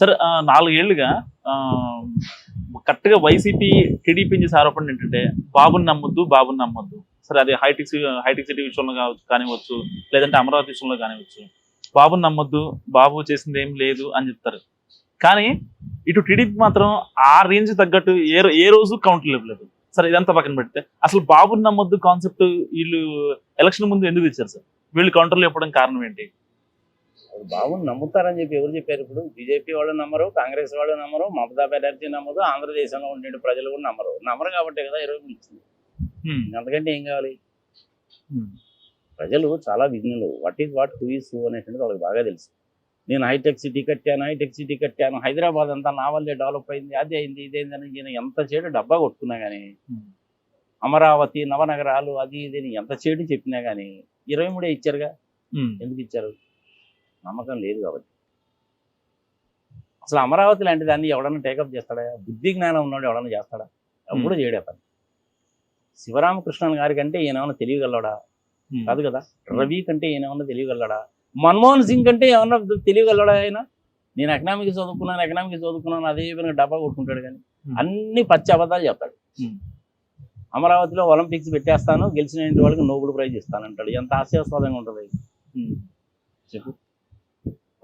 Sir నాలుగేళ్ళుగా ఆ, కరెక్ట్గా YCP TDP చేసే ఆరోపణ ఏంటంటే బాబుని నమ్మొద్దు బాబుని నమ్మొద్దు. సరే అది హైటెక్ హైటెక్ సిటీ విషయంలో కావచ్చు కానివచ్చు లేదంటే అమరావతి విషయంలో కానివచ్చు బాబుని నమ్మొద్దు బాబు చేసింది ఏం లేదు అని చెప్తారు. కానీ ఇటు టీడీపీ మాత్రం ఆ రేంజ్ తగ్గట్టు ఏ ఏ రోజు కౌంటర్ ఇవ్వలేదు. సరే ఇదంతా పక్కన పెడితే అసలు బాబుని నమ్మొద్దు కాన్సెప్ట్ వీళ్ళు ఎలక్షన్ ముందు ఎందుకు ఇచ్చారు సార్? వీళ్ళు కౌంటర్లు ఇవ్వడం కారణం ఏంటి? అది బాబుని నమ్ముతారని చెప్పి ఎవరు చెప్పారు ఇప్పుడు బీజేపీ వాళ్ళు నమ్మరు కాంగ్రెస్ వాళ్ళు నమ్మరు మమతా బెనర్జీ నమ్మదు ఆంధ్రదేశంలో ఉండే ప్రజలు కూడా నమ్మరు నమ్మరు కాబట్టి కదా ఇరవై ఇచ్చింది హ్మ్. అంతకంటే ఏం కావాలి. ప్రజలు చాలా విఘ్నులు what is what who is who అనేటువంటిది వాళ్ళకి బాగా తెలుసు నేను హైటెక్ సిటీ కట్టాను హైటెక్ సిటీ కట్టాను హైదరాబాద్ అంతా నా వల్లే డెవలప్ అయింది అది అయింది ఇదేంది అని ఈయన ఎంత చేడు డబ్బా కొట్టుకున్నా కానీ. అమరావతి నవనగరాలు అది ఇది ఎంత చేడు చెప్పినా కానీ ఇరవై మూడే ఇచ్చారుగా. ఎందుకు ఇచ్చారు నమ్మకం లేదు కాబట్టి. అసలు అమరావతి లాంటి దాన్ని ఎవడన్నా టేకప్ చేస్తాడా? బుద్ధి జ్ఞానం ఉన్నాడు ఎవడన్నా చేస్తాడా? ఎప్పుడు చేయడే పని శివరామకృష్ణన్ గారి కంటే ఏమన్నా తెలియగలడా. కాదు కదా. రవి కంటే ఏమన్నా తెలియగలడా? మన్మోహన్ సింగ్ కంటే ఏమన్నా తెలియగలడా ఆయన? నేను ఎకనామిక్స్ చదువుకున్నాను ఎకనామిక్స్ చదువుకున్నాను అదే విధంగా డబ్బా కొట్టుకుంటాడు కానీ. అన్ని పచ్చి అబద్ధాలు చెప్తాడు. అమరావతిలో ఒలింపిక్స్ పెట్టేస్తాను గెలిచిన వాళ్ళకి నోబెల్ ప్రైజ్ ఇస్తానంటాడు. ఎంత హాస్యాస్పదంగా ఉంటుంది. చెప్పు.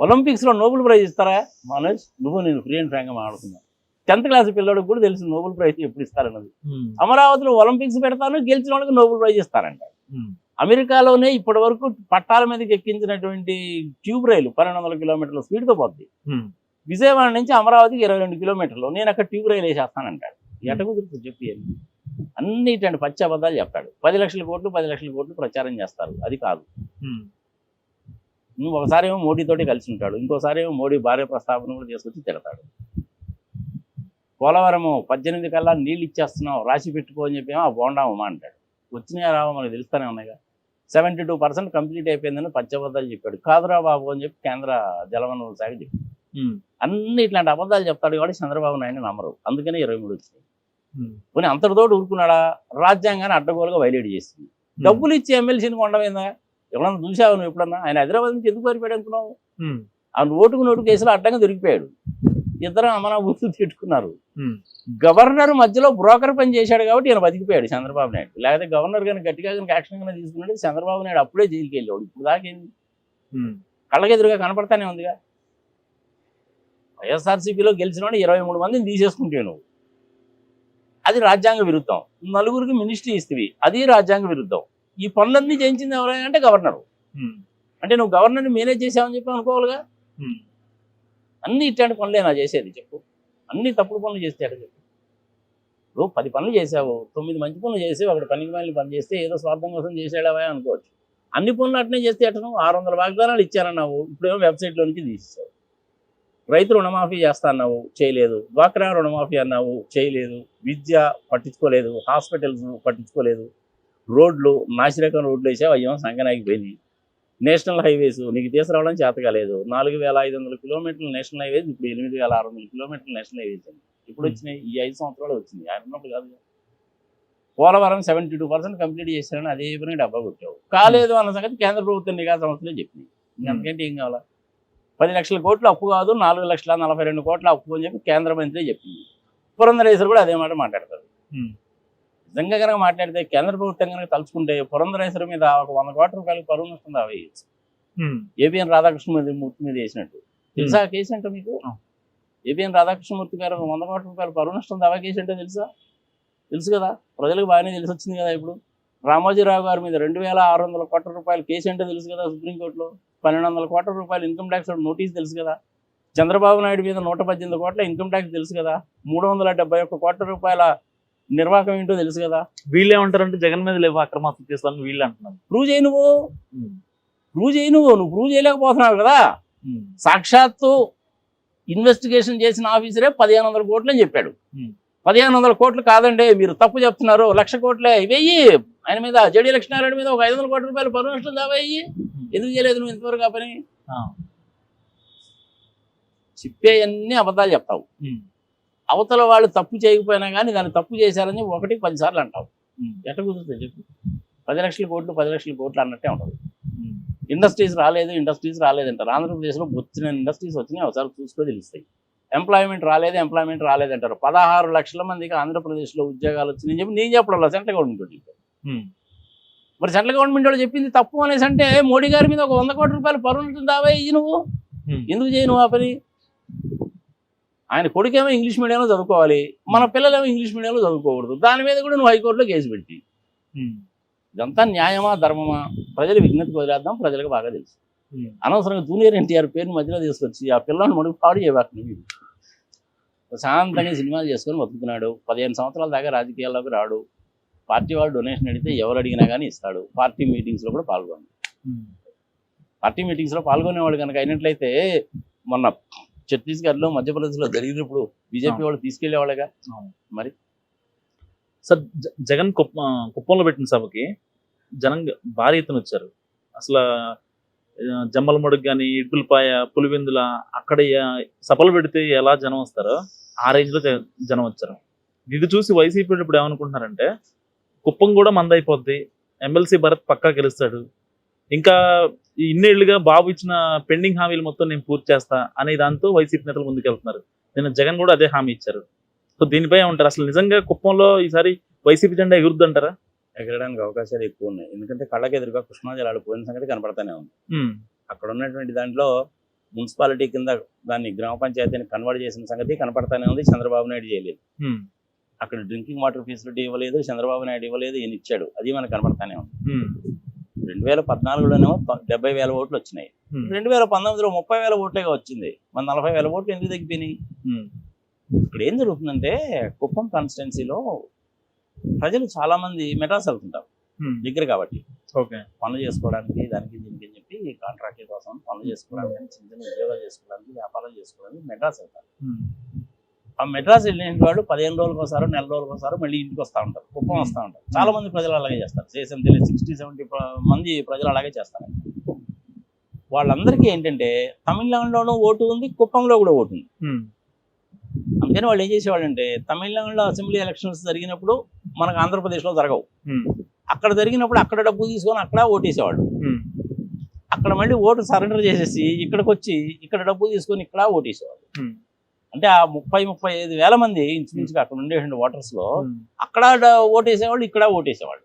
ఒలింపిక్స్లో నోబెల్ ప్రైజ్ ఇస్తారా? మనోజ్ నువ్వు నేను ఫ్రీ అండ్ ఫ్రాంక్గా మాట్లాడుతున్నా టెన్త్ క్లాస్ పిల్లడికి కూడా తెలుసు నోబెల్ ప్రైజ్ ఎప్పుడు ఇస్తారన్నది. అమరావతిలో ఒలింపిక్స్ పెడతాను గెలిచిన వాళ్ళకి నోబెల్ ప్రైజ్ ఇస్తారంట. అమెరికాలోనే ఇప్పటి వరకు పట్టాల మీదకి ఎక్కించినటువంటి ట్యూబ్ రైలు పన్నెండు వందల కిలోమీటర్ల స్పీడ్తో పోద్ది. విజయవాడ నుంచి అమరావతికి ఇరవై రెండు కిలోమీటర్లు. నేను అక్కడ ట్యూబ్ రైలు వేసేస్తానంటాడు. ఎట కుదురుతుంది చెప్పి అని. అన్ని ఇట్లాంటి పచ్చి అబద్ధాలు చెప్తాడు. పది లక్షల కోట్లు పది లక్షల కోట్లు ప్రచారం చేస్తారు. అది కాదు. ఒకసారి ఏమో మోడీతోటి కలిసి ఉంటాడు ఇంకోసారి ఏమో మోడీ భార్య ప్రస్తావన కూడా తీసుకొచ్చి తిడతాడు. పోలవరము పద్దెనిమిది కల్లా నీళ్ళు ఇచ్చేస్తున్నావు రాసి పెట్టుకో అని చెప్పి ఆ బోండామా అంటాడు. వచ్చినాయా రావో మనకు తెలుస్తూనే ఉన్నాయిగా. సెవెంటీ టూ పర్సెంట్ కంప్లీట్ అయిపోయిందని పచ్చబద్దాలు చెప్పాడు. కాదురా బాబు అని చెప్పి కేంద్ర జలవనరుల శాఖ చెప్పి హ్మ్. అన్ని ఇట్లాంటి అబద్ధాలు చెప్తాడు కాబట్టి చంద్రబాబు నాయుడు నమ్మరు. అందుకనే ఇరవై మూడు వచ్చింది. పోనీ అంతటితోటి ఊరుకున్నాడా? రాజ్యాంగాన్ని అడ్డగోలుగా వైలేట్ చేసింది. డబ్బులు ఇచ్చి ఎమ్మెల్సీని కొండమైందా ఎవరన్నా చూసావు నువ్వు ఎప్పుడన్నా? ఆయన హైదరాబాద్ నుంచి ఎందుకు పారిపోయాడు అనుకున్నావు? హ్మ్. ఆ నోటుకు నోటు కేసులో అడ్డంగా దొరికిపోయాడు. ఇద్దరు అమన గుర్తు తిట్టుకున్నారు. గవర్నర్ మధ్యలో బ్రోకర్ పని చేశాడు కాబట్టి ఈయన బతికిపోయాడు చంద్రబాబు నాయుడు. లేకపోతే గవర్నర్ కానీ గట్టిగా కనుక యాక్షన్ కనుక తీసుకున్నాడు చంద్రబాబు నాయుడు అప్పుడే జైలుకి వెళ్ళాడు ఇప్పుడు దాకేంది. కళ్ళకెదురుగా కనపడతానే ఉందిగా. వైఎస్ఆర్సీపీలో గెలిచిన ఇరవై మూడు మందిని తీసేసుకుంటే నువ్వు. అది రాజ్యాంగ విరుద్ధం. నలుగురికి మినిస్ట్రీ ఇస్తేవి. అది రాజ్యాంగ విరుద్ధం. ఈ పనులన్నీ చేయించింది ఎవరైనా అంటే గవర్నరు. అంటే నువ్వు గవర్నర్ని మేనేజ్ చేసావని చెప్పి అనుకోవాలిగా. అన్ని ఇట్లాంటి పనులే నా చేసేది చెప్పు. అన్ని తప్పుడు పనులు చేస్తే ఎట్ట చెప్పు. నువ్వు పది పనులు చేసావు తొమ్మిది మంచి పనులు చేసి ఒకటి పనికి మళ్ళీ పని చేస్తే ఏదో స్వార్థం కోసం చేసాడావా అనుకోవచ్చు. అన్ని పనులు అట్నే చేస్తే ఎట్టను ఆరు వందల వాగ్దానాలు ఇచ్చారన్నావు ఇప్పుడేమో వెబ్సైట్లో నుంచి తీసేసావు. రైతు రుణమాఫీ చేస్తా అన్నావు చేయలేదు. డ్వాక్రా రుణమాఫీ అన్నావు చేయలేదు. విద్య పట్టించుకోలేదు. హాస్పిటల్స్ పట్టించుకోలేదు. రోడ్లు నాసిరకం రోడ్లు వేసావు అయ్యో సంగనాగిపోయింది నేషనల్ హైవేస్ నీకు తీసుకురావడం చేత కాలేదు. నాలుగు వేల ఐదు వందల కిలోమీటర్ల నేషనల్ హైవేస్ ఇప్పుడు ఎనిమిది వేల ఆరు వందల కిలోమీటర్ల నేషనల్ హైవేస్ అండి. ఇప్పుడు వచ్చినాయి ఈ ఐదు సంవత్సరాలు వచ్చింది. ఆయన ఉన్నప్పుడు కాదు. Polavaram seventy two percent complete చేశారని అదే విధంగా డబ్బా కొట్టావు. కాలేదు అన్న సంగతి కేంద్ర ప్రభుత్వం నిఘా సంస్థలే చెప్పింది అందుకంటే ఏం కావాలా? పది లక్షల కోట్లు అప్పు కాదు నాలుగు లక్షల నలభై రెండు కోట్ల అప్పు అని చెప్పి కేంద్ర మంత్రి చెప్పింది పురంధరేశ్వరు కూడా అదే మాట మాట్లాడతారు. నిజంగా కనుక మాట్లాడితే కేంద్ర ప్రభుత్వం కనుక తలుచుకుంటే పురంధరేశ్వరి మీద ఒక వంద కోట్ల రూపాయలకు పరువు దావేయచ్చు హ్మ్. ఏబిఎన్ రాధాకృష్ణమూర్తి మూర్తి మీద వేసినట్టు. తెలుసా కేసు అంటే మీకు. ఏబిఎన్ రాధాకృష్ణమూర్తి గారు వంద కోట్ల రూపాయల పరువు నష్టం దావా కేసు అంటే తెలుసా? తెలుసు కదా? ప్రజలకు బాగానే తెలిసి వచ్చింది కదా ఇప్పుడు. రామోజీరావు గారి మీద రెండు వేల ఆరు వందల కోట్ల రూపాయల కేసు అంటే తెలుసు కదా సుప్రీంకోర్టులో పన్నెండు వందల కోట్ల రూపాయలు ఇన్కమ్ ట్యాక్స్ నోటీస్ తెలుసు కదా? చంద్రబాబు నాయుడు మీద నూట పద్దెనిమిది కోట్ల ఇన్కమ్ ట్యాక్స్ తెలుసు కదా? మూడు వందల డెబ్బై ఒక్క కోట్ల రూపాయల నిర్వాహకం ఏంటో తెలుసు కదా? వీళ్ళు ఏమంటారంటే జగన్ మీద లేవు అక్రమాస్తులు చేస్తారని వీళ్ళు అంటున్నారు. ప్రూవ్ చేయి నువ్వు హ్మ్. ప్రూవ్ చేయి నువ్వు నువ్వు ప్రూవ్ చేయలేకపోతున్నావు కదా. సాక్షాత్తు ఇన్వెస్టిగేషన్ చేసిన ఆఫీసరే పదిహేను వందల కోట్లు అని చెప్పాడు. పదిహేను వందల కోట్లు కాదండి మీరు తప్పు చెప్తున్నారు. లక్ష కోట్లే. వెయ్యి. ఆయన మీద జడి లక్ష్మీనారాయణ మీద ఒక ఐదు వందల కోట్ల రూపాయలు పరువు నష్టం దావయ్యి ఎందుకు చేయలేదు నువ్వు ఇంతవరకు ఆ పని? ఆ. చెప్పేయన్నీ అబద్ధాలు చెప్తావు. అవతల వాళ్ళు తప్పు చేయకపోయినా కానీ దాన్ని తప్పు చేశారని ఒకటి పదిసార్లు అంటావు. ఎట్ట కుదురుతుంది చెప్పు? పది లక్షల కోట్లు పది లక్షల కోట్లు అన్నట్టే ఉండదు. ఇండస్ట్రీస్ రాలేదు ఇండస్ట్రీస్ రాలేదు అంటారు ఆంధ్రప్రదేశ్లో వచ్చిన ఇండస్ట్రీస్ వచ్చినాయి ఒకసారి చూసుకో తెలుస్తాయి. ఎంప్లాయ్మెంట్ రాలేదు ఎంప్లాయ్మెంట్ రాలేదు అంటారు. పదహారు లక్షల మందికి ఆంధ్రప్రదేశ్లో ఉద్యోగాలు వచ్చినాయని చెప్పి నేను చెప్పడం సెంట్రల్ గవర్నమెంట్ వాళ్ళు మరి సెంట్రల్ గవర్నమెంట్ వాళ్ళు చెప్పింది తప్పు అనేసి అంటే మోడీ గారి మీద ఒక వంద కోట్ల రూపాయలు పరువులు దావా ఇయ్యి నువ్వు? ఎందుకు చేయి నువ్వు ఆ పని ఆయన కొడుకేమో ఇంగ్లీష్ మీడియంలో చదువుకోవాలి మన పిల్లలేమో ఇంగ్లీష్ మీడియంలో చదువుకోకూడదు. దాని మీద కూడా నువ్వు హైకోర్టులో కేసు పెట్టి. ఉమ్, ఇదంతా న్యాయమా ధర్మమా? ప్రజల విజ్ఞతకు వదిలేద్దాం ప్రజలకు బాగా తెలుసు. ఉమ్. అనవసరంగా జూనియర్ ఎన్టీఆర్ పేరుని మధ్యలో తీసుకొచ్చి ఆ పిల్లని మనకు పాడు చేయబాకు ప్రశాంతంగా సినిమాలు చేసుకొని బతుకుతున్నాడు. పదిహేను సంవత్సరాల దాకా రాజకీయాల్లోకి రాడు. పార్టీ వాళ్ళు డొనేషన్ అడిగితే ఎవరు అడిగినా కానీ ఇస్తాడు. పార్టీ మీటింగ్స్లో కూడా పాల్గొండు ఉమ్. పార్టీ మీటింగ్స్లో పాల్గొనేవాడు కనుక అయినట్లయితే మొన్న ఛత్తీస్గఢ్లో మధ్యప్రదేశ్లో జరిగినప్పుడు బీజేపీ వాళ్ళు తీసుకెళ్ళేవాళ్ళగా? సార్ జ- జగన్ కుప్ప కుప్పంలో పెట్టిన సభకి జనం భారీ ఎత్తున వచ్చారు. అసలు జమ్మలమడుగు కానీ ఇడ్పులపాయ పులివెందుల అక్కడ సభలు పెడితే ఎలా జనం వస్తారో ఆ రేంజ్లో జనం వచ్చారు. ఇది చూసి వైసీపీ ఇప్పుడు ఏమనుకుంటున్నారంటే కుప్పం కూడా మంద అయిపోద్ది ఎమ్మెల్సీ భరత్ పక్కా గెలుస్తాడు. ఇంకా ఈ ఇన్నేళ్ళుగా బాబు ఇచ్చిన పెండింగ్ హామీలు మొత్తం నేను పూర్తి చేస్తా అనే దాంతో వైసీపీ నేతలు ముందుకెళ్తున్నారు. నిన్న జగన్ కూడా అదే హామీ ఇచ్చారు. సో దీనిపై ఉంటారు అసలు నిజంగా కుప్పంలో ఈసారి వైసీపీ జెండా ఎగురుద్దంటారా? ఎగరడానికి అవకాశాలు ఎక్కువ ఉన్నాయి. ఎందుకంటే కళ్ళకి ఎదురుగా కృష్ణా జలాలు పోయిన సంగతి కనపడతానే ఉంది. అక్కడ ఉన్నటువంటి దాంట్లో మున్సిపాలిటీ కింద దాన్ని గ్రామ పంచాయతీని కన్వర్ట్ చేసిన సంగతి కనపడతానే ఉంది. చంద్రబాబు నాయుడు చేయలేదు అక్కడ డ్రింకింగ్ వాటర్ ఫెసిలిటీ ఇవ్వలేదు. చంద్రబాబు నాయుడు ఇవ్వలేదు. ఈయన ఇచ్చాడు. అది మనకు కనపడతానే ఉంది. వేల పద్నాలుగులోనేమో డెబ్బై వేల ఓట్లు వచ్చినాయి. రెండు వేల పంతొమ్మిదిలో ముప్పై వేల ఓట్లేగా వచ్చింది. మన నలభై వేల ఓట్లు ఎందుకు తగ్గిపోయినాయి? ఇక్కడ ఏం జరుగుతుందంటే కుప్పం కాన్స్టిట్యున్సీలో ప్రజలు చాలా మంది మెడ్రాస్ వెళ్తుంటారు దగ్గర కాబట్టి. ఓకే. పనులు చేసుకోవడానికి దానికి దీనికి అని చెప్పి కాంట్రాక్ట్ కోసం పనులు చేసుకోవడానికి చిన్న చిన్న ఉద్యోగాలు చేసుకోవడానికి వ్యాపారాలు చేసుకోవడానికి మెడ్రాస్ వెళ్తారు. ఆ మెడ్రాస్ వెళ్ళిన వాళ్ళు పదిహేను రోజులకు ఒకసారి నెల రోజులకు ఒకసారి మళ్ళీ ఇంటికి వస్తూ ఉంటారు. కుప్పం వస్తూ ఉంటారు. చాలా మంది ప్రజలు అలాగే చేస్తారు. చేసిన తెలియదు. సిక్స్టీ సెవెంటీ మంది ప్రజలు అలాగే చేస్తారు. వాళ్ళందరికీ ఏంటంటే తమిళనాడులోనూ ఓటు ఉంది కుప్పంలో కూడా ఓటు ఉంది. అందుకని వాళ్ళు ఏం చేసేవాళ్ళంటే తమిళనాడులో అసెంబ్లీ ఎలక్షన్స్ జరిగినప్పుడు మనకు ఆంధ్రప్రదేశ్లో జరగవు. అక్కడ జరిగినప్పుడు అక్కడ డబ్బు తీసుకొని అక్కడ ఓటేసేవాళ్ళు. అక్కడ మళ్ళీ ఓటు సరెండర్ చేసేసి ఇక్కడికి వచ్చి ఇక్కడ డబ్బు తీసుకొని ఇక్కడ ఓటేసేవాళ్ళు. అంటే ఆ ముప్పై ముప్పై ఐదు వేల మంది ఇంచుమించుగా అక్కడ ఉండేటువంటి ఓటర్స్లో అక్కడ ఓటేసేవాళ్ళు ఇక్కడ ఓటేసేవాళ్ళు.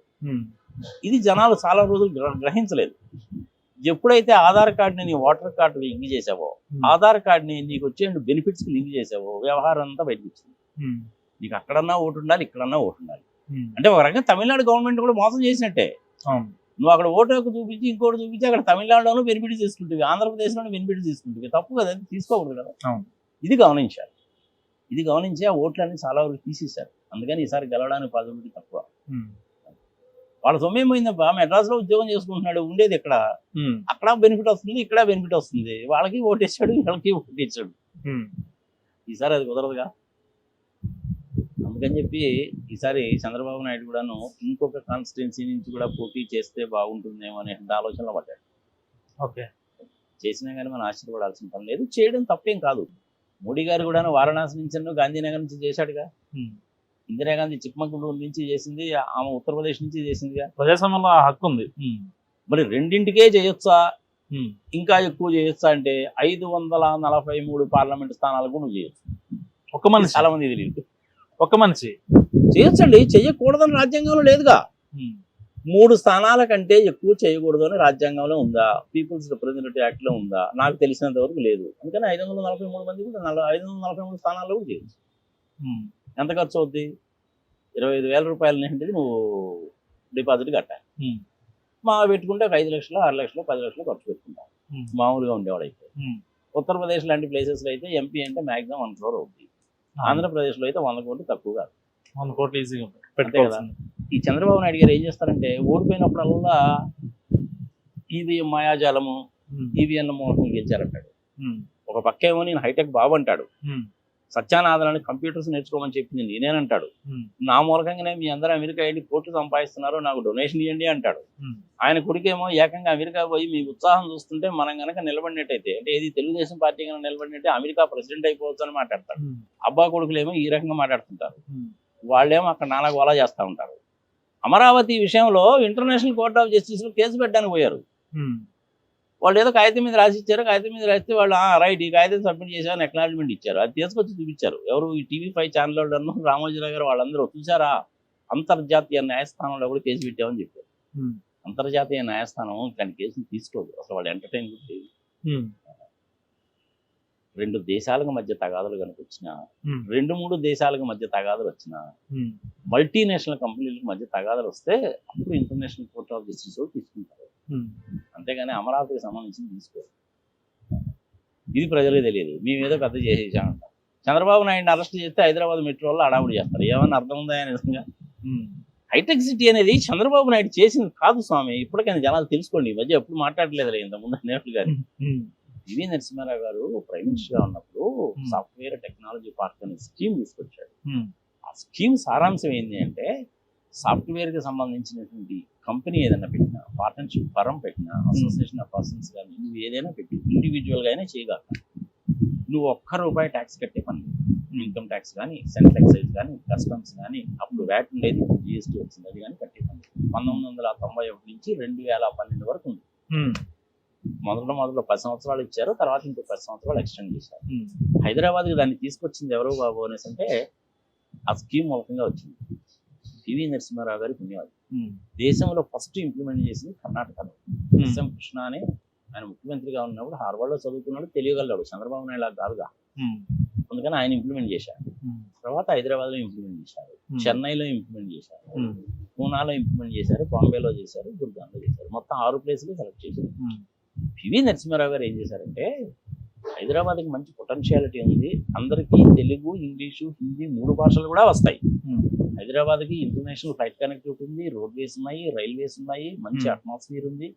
ఇది జనాలు చాలా రోజులు గ్ర- గ్రహించలేదు. ఎప్పుడైతే ఆధార్ కార్డుని నీ ఓటర్ కార్డు లింక్ చేసావో ఆధార్ కార్డుని నీకు వచ్చే బెనిఫిట్స్ లింక్ చేసావో వ్యవహారం అంతా బయటకు వచ్చింది నీకు అక్కడన్నా ఓటు ఉండాలి ఇక్కడన్నా ఓటు ఉండాలి. అంటే ఒక రకంగా తమిళనాడు గవర్నమెంట్ కూడా మోసం చేసినట్టే. నువ్వు అక్కడ ఓటు చూపించి ఇంకోటి చూపించి అక్కడ తమిళనాడులోనూ బెనిఫిట్ తీసుకుంటుంది ఆంధ్రప్రదేశ్లోనూ బెనిఫిట్ తీసుకుంటుంది తప్పు కదా తీసుకోకూడదు కదా. ఇది గమనించారు ఇది గమనించి ఆ ఓట్లన్నీ చాలా వరకు తీసేశారు. అందుకని ఈసారి గెలవడానికి పాసిబిలిటీ తక్కువ. వాళ్ళ సొమ్మేం పోయిందబ్బా మెడ్రాస్లో ఉద్యోగం చేసుకుంటున్నాడు ఉండేది ఇక్కడ అక్కడ బెనిఫిట్ వస్తుంది ఇక్కడ బెనిఫిట్ వస్తుంది. వాళ్ళకి ఓటేసాడు వీళ్ళకి ఓటేసాడు. ఈసారి అది కుదరదుగా? అందుకని చెప్పి ఈసారి చంద్రబాబు నాయుడు కూడాను ఇంకొక కాన్స్టిట్యున్సీ నుంచి కూడా పోటీ చేస్తే బాగుంటుందేమో అనే ఆలోచనలో పడ్డాడు. ఓకే. చేసినా కానీ మనం ఆశ్చర్యపడాల్సిన పని లేదు. చేయడం తప్పేం కాదు. మోడీ గారు కూడా వారణాసి నుంచి గాంధీనగర్ నుంచి చేశాడుగా. ఇందిరాగాంధీ చిక్మగళూరు నుంచి చేసింది ఆమె ఉత్తరప్రదేశ్ నుంచి చేసిందిగా. ప్రజాస్వామ్యంలో ఆ హక్కు ఉంది. మరి రెండింటికే చేయొచ్చా? ఇంకా ఎక్కువ చేయొచ్చా అంటే ఐదు వందల నలభై మూడు పార్లమెంట్ స్థానాలకు నువ్వు చేయొచ్చు. ఒక్క మనిషి. చాలా మంది తెలియదు ఒక్క మనిషి. చేయొచ్చండి చెయ్యకూడదని రాజ్యాంగంలో లేదుగా. మూడు స్థానాల కంటే ఎక్కువ చేయకూడదు అని రాజ్యాంగంలో ఉందా? పీపుల్స్ రిప్రజెంటేటివ్ యాక్ట్లో ఉందా? నాకు తెలిసినంత వరకు లేదు. అందుకని ఐదు వందల నలభై మూడు మంది కూడా ఐదు వందల నలభై మూడు స్థానాల్లో కూడా చేయొచ్చు. ఎంత ఖర్చు అవుద్ది? ఇరవై ఐదు వేల రూపాయలు ఏంటిది నువ్వు డిపాజిట్ కట్టాలి మా పెట్టుకుంటే ఒక ఐదు లక్షలు ఆరు లక్షలు పది లక్షలు ఖర్చు పెట్టుకుంటాం. మామూలుగా ఉండేవాడు అయితే. ఉమ్. ఉత్తరప్రదేశ్ లాంటి ప్లేసెస్లో అయితే ఎంపీ అంటే మాక్సిమం వన్ క్రోర్ అవుతుంది ఆంధ్రప్రదేశ్లో అయితే వంద కోట్లు తక్కువ కాదు. వంద కోట్లు ఈజీగా ఉంటాయి కదా. ఈ చంద్రబాబు నాయుడు గారు ఏం చేస్తారంటే ఓడిపోయినప్పుడల్లా ఈవీఎం మాయాజాలము ఈవీఎం మోసం గెలిచారంటాడు. ఒక పక్క ఏమో నేను హైటెక్ బాబు అంటాడు. సత్యానాథనాన్ని కంప్యూటర్స్ నేర్చుకోమని చెప్పింది నేనేనంటాడు. నా మూలకంగానే మీ అందరూ అమెరికా వెళ్ళి కోట్లు సంపాదిస్తున్నారు నాకు డొనేషన్ ఇవ్వండి అంటాడు. ఆయన కొడుకేమో ఏకంగా అమెరికా పోయి మీ ఉత్సాహం చూస్తుంటే మనం గనక నిలబడినట్టయితే అంటే ఏది తెలుగుదేశం పార్టీ కనుక నిలబడినట్టే అమెరికా ప్రెసిడెంట్ అయిపోవచ్చు అని మాట్లాడతాడు. అబ్బా కొడుకులేమో ఈ రకంగా మాట్లాడుతుంటారు. వాళ్ళేమో అక్కడ నానా గోలా చేస్తూ ఉంటారు. అమరావతి విషయంలో ఇంటర్నేషనల్ కోర్ట్ ఆఫ్ జస్టిస్లో కేసు పెట్టడానికి పోయారు. వాళ్ళు ఏదో కాగితం మీద రాసి ఇచ్చారు కాగితం మీద రాస్తే వాళ్ళు రైట్ ఈ కాగితం సబ్మిట్ చేశారని అక్నాలజ్మెంట్ ఇచ్చారు. అది తీసుకొచ్చి చూపించారు. ఎవరు ఈ టీవీ ఫైవ్ ఛానల్ వాళ్ళు రామోజీరావు గారు వాళ్ళందరూ చూసారా అంతర్జాతీయ న్యాయస్థానంలో కూడా కేసు పెట్టామని చెప్పారు. అంతర్జాతీయ న్యాయస్థానం ఇట్లాంటి కేసులు తీసుకోదు. అసలు వాళ్ళు ఎంటర్టైన్ లేదు ఉమ్, రెండు దేశాలకు మధ్య తగాదులు కనుక వచ్చినా ఉమ్, రెండు మూడు దేశాలకు మధ్య తగాదులు వచ్చినా మల్టీనేషనల్ కంపెనీలకు మధ్య తగాదాలు వస్తే అప్పుడు ఇంటర్నేషనల్ కోర్ట్ ఆఫ్ జస్టిస్ తీసుకుంటారు. అంతేగాని అమరావతికి సంబంధించి తీసుకోరు. ఇది ప్రజలకు తెలియదు. మేము ఏదో పెద్ద చేసేసామంట చంద్రబాబు నాయుడు అరెస్ట్ చేస్తే హైదరాబాద్ మెట్రోలో అడావుడి చేస్తారు. ఏమన్నా అర్థం ఉందా నిజంగా హైటెక్ సిటీ అనేది చంద్రబాబు నాయుడు చేసింది కాదు స్వామి. ఇప్పటికైనా జనాలు తెలుసుకోండి. ఈ మధ్య ఎప్పుడు మాట్లాడలేదు ఇంత ముందు గారు. ఉమ్, పివి నరసింహారావు గారు ప్రైమ్ ఉన్నప్పుడు Hmm. సాఫ్ట్వేర్ టెక్నాలజీ పార్క్ అనే స్కీమ్ తీసుకొచ్చాడు. ఉమ్, ఆ స్కీమ్ సారాంశం ఏంటి అంటే సాఫ్ట్వేర్కి సంబంధించినటువంటి కంపెనీ ఏదైనా పెట్టినా పార్ట్నర్షిప్ ఫరం పెట్టినా అసోసియేషన్ ఆఫ్ పర్సన్స్ కానీ నువ్వు ఏదైనా పెట్టి ఇండివిజువల్గా అయినా చేయగలవు. నువ్వు ఒక్క రూపాయి ట్యాక్స్ కట్టే పని ఇన్కమ్ ట్యాక్స్ కానీ సెంట్రల్ ఎక్సైజ్ కానీ కస్టమ్స్ కానీ అప్పుడు వ్యాట్ ఉండేది జిఎస్టీ వచ్చింది అది కానీ కట్టే పని పంతొమ్మిది వందల తొంభై ఒకటి నుంచి రెండు వేల పన్నెండు వరకు ఉంది. మొదట మొదట్లో పది సంవత్సరాలు ఇచ్చారు తర్వాత ఇంకో పది సంవత్సరాలు ఎక్స్టెండ్ చేశారు. హైదరాబాద్కి దాన్ని తీసుకొచ్చింది ఎవరు బాబు అనేసి అంటే ఆ స్కీమ్ మూలకంగా వచ్చింది. పివి నరసింహారావు గారి పుణ్యవాది. దేశంలో ఫస్ట్ ఇంప్లిమెంట్ చేసింది కర్ణాటకలో. ఎస్ఎం కృష్ణ అని ఆయన ముఖ్యమంత్రిగా ఉన్నప్పుడు హార్వర్డ్లో చదువుకున్నాడు తెలియగలడు చంద్రబాబు నాయుడు కాదుగా. అందుకని ఆయన ఇంప్లిమెంట్ చేశారు తర్వాత హైదరాబాద్లో ఇంప్లిమెంట్ చేశారు చెన్నైలో ఇంప్లిమెంట్ చేశారు పూనాలో ఇంప్లిమెంట్ చేశారు. బాంబేలో చేశారు. గుర్గాన్లో చేశారు. మొత్తం ఆరు ప్లేసులు సెలెక్ట్ చేశారు. పివి నరసింహారావు గారు ఏం చేశారంటే హైదరాబాద్కి మంచి పొటెన్షియాలిటీ ఉంది. అందరికీ తెలుగు ఇంగ్లీషు హిందీ మూడు భాషలు కూడా వస్తాయి. హైదరాబాద్కి ఇంటర్నేషనల్ ఫ్లైట్ కనెక్టివిటీ ఉంది రోడ్వేస్ ఉన్నాయి రైల్వేస్ ఉన్నాయి మంచి. అట్మాస్ఫియర్ ఉంది.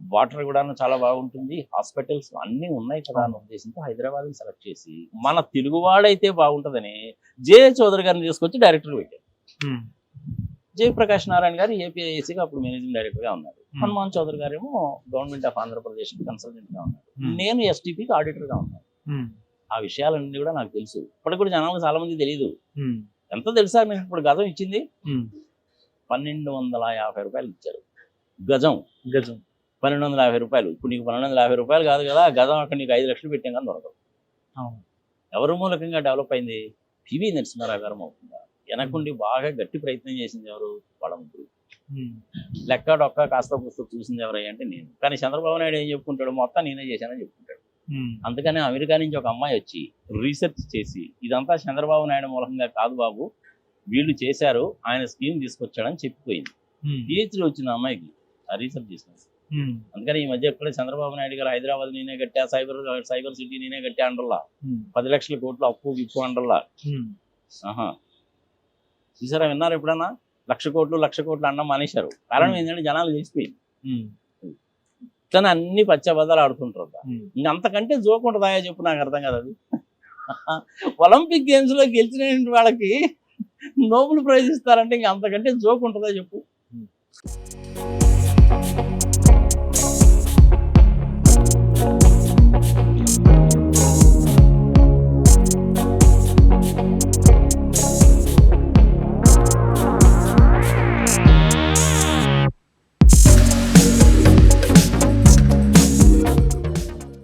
వాటర్ కూడా చాలా బాగుంటుంది. హాస్పిటల్స్ అన్నీ ఉన్నాయి కదా అన్న ఉద్దేశంతో హైదరాబాద్ని సెలెక్ట్ చేసి మన తెలుగువాడైతే బాగుంటుందని జే. చౌదరి గారిని తీసుకొచ్చి డైరెక్టర్ పెట్టారు. జయప్రకాష్ నారాయణ గారు ఏపీఐసిగా అప్పుడు మేనేజింగ్ డైరెక్టర్గా ఉన్నారు. హనుమాన్ చౌదరి గారు ఏమో గవర్నమెంట్ ఆఫ్ ఆంధ్రప్రదేశ్ కన్సల్టెంట్గా ఉన్నారు. నేను ఎస్టీపీకి ఆడిటర్గా ఉన్నాను. ఆ విషయాలన్నీ కూడా నాకు తెలుసు. ఇప్పటికి కూడా జనాలకు చాలా మంది తెలియదు ఎంత తెలుసా నేను ఇప్పుడు గజం ఇచ్చింది? పన్నెండు వందల యాభై రూపాయలు ఇచ్చారు. గజం. గజం. పన్నెండు వందల యాభై రూపాయలు. ఇప్పుడు నీకు పన్నెండు వందల యాభై రూపాయలు కాదు కదా గజం అక్కడ నీకు ఐదు లక్షలు పెట్టాం కానీ దొరకదు ఎవరి మూలకంగా డెవలప్ అయింది? పివి నరసింహారావు గారు మూలకంగా. వెనకుండి బాగా గట్టి ప్రయత్నం చేసింది ఎవరు? వాళ్ళ ముగ్గురు. లెక్క డొక్క కాస్త పుస్తకం చూసింది ఎవరయ్య అంటే నేను. కానీ చంద్రబాబు నాయుడు ఏం చెప్పుకుంటాడు? మొత్తం నేనే చేశానని చెప్పుకుంటాడు. అందుకని అమెరికా నుంచి ఒక అమ్మాయి వచ్చి రీసెర్చ్ చేసి ఇదంతా చంద్రబాబు నాయుడు మూలకంగా కాదు బాబు వీళ్ళు చేశారు ఆయన స్కీమ్ తీసుకొచ్చాడని చెప్పిపోయింది. పిహెచ్డీ వచ్చిన అమ్మాయికి ఆ రీసెర్చ్ ఉమ్, అందుకని ఈ మధ్య ఎక్కడ చంద్రబాబు నాయుడు గారు హైదరాబాద్ నేనే కట్టా సైబర్ సైబర్ సిటీ నేనే కట్టా అండల్లా ఉమ్, పది లక్షల కోట్లు అప్పు ఉమ్, ఆహా. చూసారా విన్నారు ఎప్పుడన్నా? లక్ష కోట్లు లక్ష కోట్లు అన్నం మానేశారు. కారణం. ఏంటంటే జనాలు ఉమ్, ఇట్లనే అన్ని పచ్చబద్దలు ఆడుతుంటారు ఇంక అంతకంటే జోక్ ఉంటుందా చెప్పు నాకు అర్థం కాదు అది. ఒలింపిక్ గేమ్స్లో గెలిచిన వాళ్ళకి నోబెల్ ప్రైజ్ ఇస్తారంటే ఇంక అంతకంటే జోక్ ఉంటుందా చెప్పు?